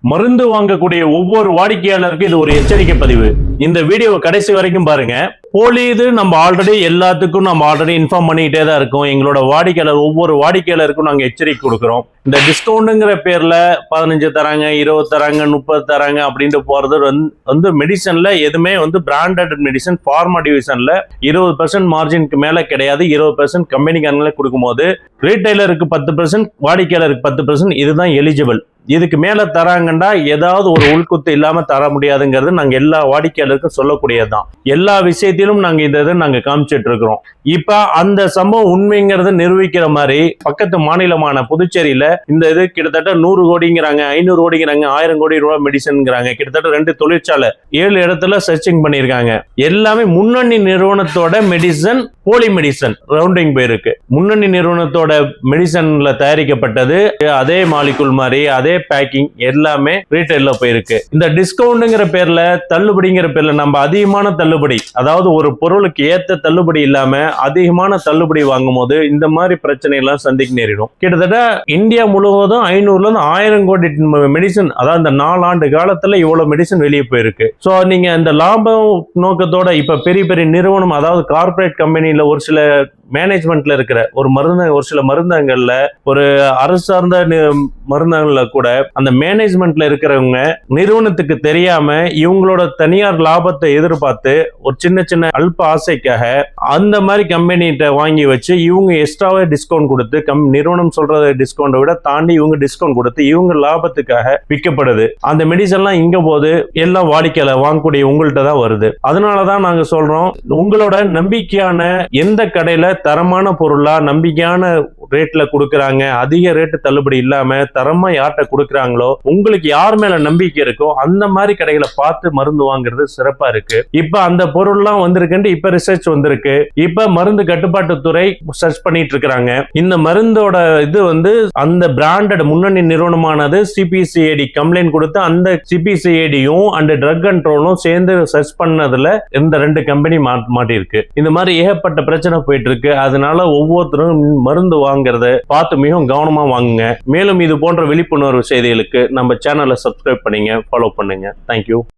மருந்து வாங்கக்கூடிய ஒவ்வொரு வாடிக்கையாளருக்கும் இது ஒரு எச்சரிக்கை பதிவு. இந்த வீடியோவை கடைசி வரைக்கும் பாருங்க. போலி இது நம்ம ஆல்ரெடி எல்லாத்துக்கும் நம்ம ஆல்ரெடி இன்ஃபார்ம் பண்ணிக்கிட்டே தான் இருக்கோம். எங்களோட வாடிக்கையாளர் ஒவ்வொரு வாடிக்கையாளருக்கும் நாங்கள் எச்சரிக்கை கொடுக்குறோம். இந்த டிஸ்கவுண்ட்டுங்கிற பேர்ல பதினஞ்சு தராங்க இருபது தராங்க முப்பது தராங்க அப்படின்ட்டு போறது வந்து- வந்து மெடிசன்ல எதுவுமே வந்து பிராண்டட் மெடிசன் ஃபார்மா டிவிஷன்ல இருபது பர்சன்ட் மார்ஜினுக்கு மேல கிடையாது. இருபது பர்சன்ட் கம்பெனிக்காரங்களே கொடுக்கும்போது ரீட்டைலருக்கு பத்து பர்சன்ட் வாடிக்கையாளருக்கு பத்து பர்சன்ட் இதுதான் எலிஜிபிள் இதுக்கு மேல தராங்கன்னா ஏதாவது ஒரு உள்குத்து இல்லாம தர முடியாதுங்கிறது நாங்க எல்லா வாடிக்கையாளருக்கும் சொல்லக்கூடியதுதான். எல்லா விஷயத்திலும் நாங்க இந்த இதை நாங்க காமிச்சிட்டு இருக்கிறோம். இப்ப அந்த சம்பவம் உண்மைங்கிறத நிரூபிக்கிற மாதிரி பக்கத்து மாநிலமான புதுச்சேரியில இந்த இது கிட்டத்தட்ட நூறு கோடிங்கிறாங்க ஐநூறு கோடிங்கிறாங்க ஆயிரம் கோடி ரூபாய் மெடிசன்ங்கிறாங்க. கிட்டத்தட்ட ரெண்டு தொழிற்சாலை ஏழு இடத்துல சர்ச்சிங் பண்ணியிருக்காங்க. எல்லாமே முன்னணி நிறுவனத்தோட மெடிசன் போலி மெடிசன் ரவுண்டிங் போயிருக்கு. முன்னணி நிறுவனத்தோட மெடிசன்ல தயாரிக்கப்பட்டது அதே மாலிகுல் மாதிரி அதே பேக்கிங் எல்லாமே ரீட்டைல்ல போயிருக்கு. இந்த டிஸ்கவுண்ட்ங்கிற பேர்ல தள்ளுபடிங்கிற பேர்ல நம்ம அதிகமான தள்ளுபடி அதாவது ஒரு பொருளுக்கு ஏத்த தள்ளுபடி இல்லாம அதிகமான தள்ளுபடி வாங்கும்போது இந்த மாதிரி பிரச்சனை எல்லாம் சந்திக்க நேரிடும். கிட்டத்தட்ட இந்தியா முழுவதும் ஐநூறுல இருந்து ஆயிரம் கோடி மெடிசன் அதாவது இந்த நாலாண்டு காலத்துல இவ்வளவு மெடிசன் வெளியே போயிருக்கு. சோ நீங்க இந்த லாபம் நோக்கத்தோட இப்ப பெரிய பெரிய நிறுவனம் அதாவது கார்ப்பரேட் கம்பெனில ஒரு சில மேனேஜ்மெண்ட்ல இருக்கிற ஒரு மருந்து ஒரு சில மருந்தகங்கள்ல ஒரு அரசு சார்ந்த மருந்தகங்கள்ல கூட அந்த மேனேஜ்மெண்ட்ல இருக்கிறவங்க நிறுவனத்துக்கு தெரியாம இவங்களோட தனியார் லாபத்தை எதிர்பார்த்து ஒரு சின்ன சின்ன அல்ப ஆசைக்காக அந்த மாதிரி கம்பெனிகிட்ட வாங்கி வச்சு இவங்க எக்ஸ்ட்ராவே டிஸ்கவுண்ட் கொடுத்து கம் நிறுவனம் சொல்றத டிஸ்கவுண்டை விட தாண்டி இவங்க டிஸ்கவுண்ட் கொடுத்து இவங்க லாபத்துக்காக விற்கப்படுது. அந்த மெடிசன்லாம் இங்க போது எல்லாம் வாடிக்கையில வாங்கக்கூடிய உங்கள்கிட்ட தான் வருது. அதனால தான் நாங்க சொல்றோம் உங்களோட நம்பிக்கையான எந்த கடையில தரமான பொருளா நம்பிக்கையான ரேட்ல கொடுக்குறாங்க. அதிக ரேட்டு தள்ளுபடி இல்லாம தரமா யார்கிட்ட கொடுக்குறாங்களோ உங்களுக்கு யார் மேல நம்பிக்கை இருக்கோ அந்த மாதிரி கடைகளை பார்த்து மருந்து வாங்குறது சிறப்பா இருக்கு. இப்ப அந்த பொருள்லாம் வந்திருக்குன்ட்டு இப்ப ரிசர்ச் வந்திருக்கு. இப்ப மருந்து கட்டுப்பாட்டுத்துறை சர்ச் பண்ணிட்டு இருக்கிறாங்க. இந்த மருந்தோட இது வந்து அந்த பிராண்டட் முன்னணி நிறுவனமானது சிபிசிஐடி கம்ப்ளைண்ட் கொடுத்து அந்த சிபிசிஐடியும் அண்ட் ட்ரக் கண்ட்ரோலும் சேர்ந்து சர்ச் பண்ணதுல இந்த ரெண்டு கம்பெனி மாட்டியிருக்கு. இந்த மாதிரி ஏகப்பட்ட பிரச்சனை போயிட்டு இருக்கு. அதனால ஒவ்வொருத்தரும் மருந்து வாங்குறத பார்த்து மிகவும் கவனமா வாங்குங்க. மேலும் இது போன்ற விழிப்புணர்வு செய்திகளுக்கு நம்ம சேனலை சப்ஸ்கிரைப் பண்ணுங்க ஃபாலோ பண்ணுங்க. தேங்க்யூ